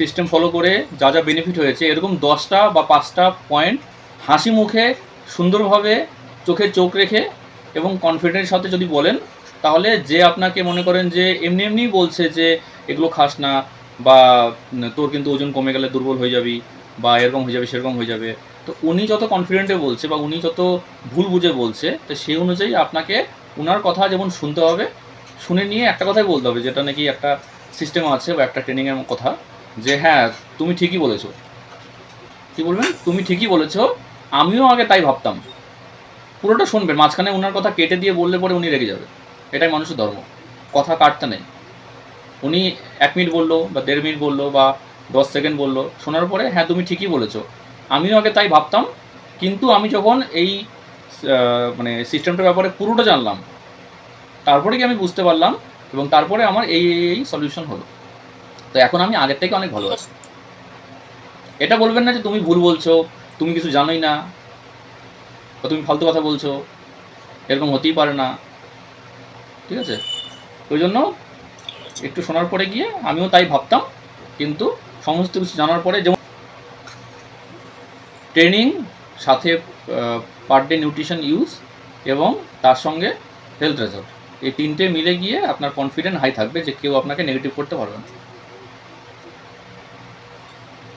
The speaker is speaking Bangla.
সিস্টেম ফলো করে যা যা বেনিফিট হয়েছে, এরকম দশটা বা পাঁচটা পয়েন্ট হাসি মুখে সুন্দরভাবে চোখে চোখ রেখে এবং কনফিডেন্সের সাথে যদি বলেন, তাহলে যে আপনাকে মনে করেন যে এমনি এমনি বলছে যে এগুলো খাস না বা তোর কিন্তু ওজন কমে গেলে দুর্বল হয়ে যাবি বা এরকম হয়ে যাবে, সেরকম হয়ে যাবে, তো উনি যত কনফিডেন্টে বলছে বা উনি যত ভুল বুঝে বলছে, তো সেই অনুযায়ী আপনাকে ওনার কথা যেমন শুনতে হবে, শুনে নিয়ে একটা কথাই বলতে হবে, যেটা নাকি একটা সিস্টেম আছে বা একটা ট্রেনিংয়ের কথা। যে হ্যাঁ তুমি ঠিকই বলেছ। কি বলবেন? তুমি ঠিকই বলেছ, আমিও আগে তাই ভাবতাম। পুরোটা শুনবেন, মাঝখানে ওনার কথা কেটে দিয়ে বললে পরে উনি রেগে যাবে। এটাই মানুষের ধর্ম। কথা কাটতে নেই। উনি এক মিনিট বলল, বা দেড় মিনিট বলল, বা দশ সেকেন্ড বলল, শোনার পরে হ্যাঁ তুমি ঠিকই বলেছ। আমিও আগে তাই ভাবতাম, কিন্তু আমি যখন এই মানে সিস্টেমটার ব্যাপারে পুরোটা জানলাম, তারপরে কি আমি বুঝতে পারলাম, এবং তারপরে আমার এই এই সলিউশন হলো। তো এখন আমি আগের থেকে অনেক ভালো আছি। এটা বলবেন না যে তুমি ভুল বলছো, তুমি কিছু জানোই না, বা তুমি ফালতু কথা বলছো, এরকম হতেই পারে না, ঠিক আছে? ওই জন্য একটু শোনার পরে গিয়ে আমিও তাই ভাবতাম, কিন্তু সমস্ত কিছু জানার পরে যেমন ট্রেনিং সাথে পার ডে নিউট্রিশন ইউজ এবং তার সঙ্গে হেলথ রেজাল্ট এই তিনটে মিলে গিয়ে আপনার কনফিডেন্ট হাই থাকবে যে কেউ আপনাকে নেগেটিভ করতে পারবে না।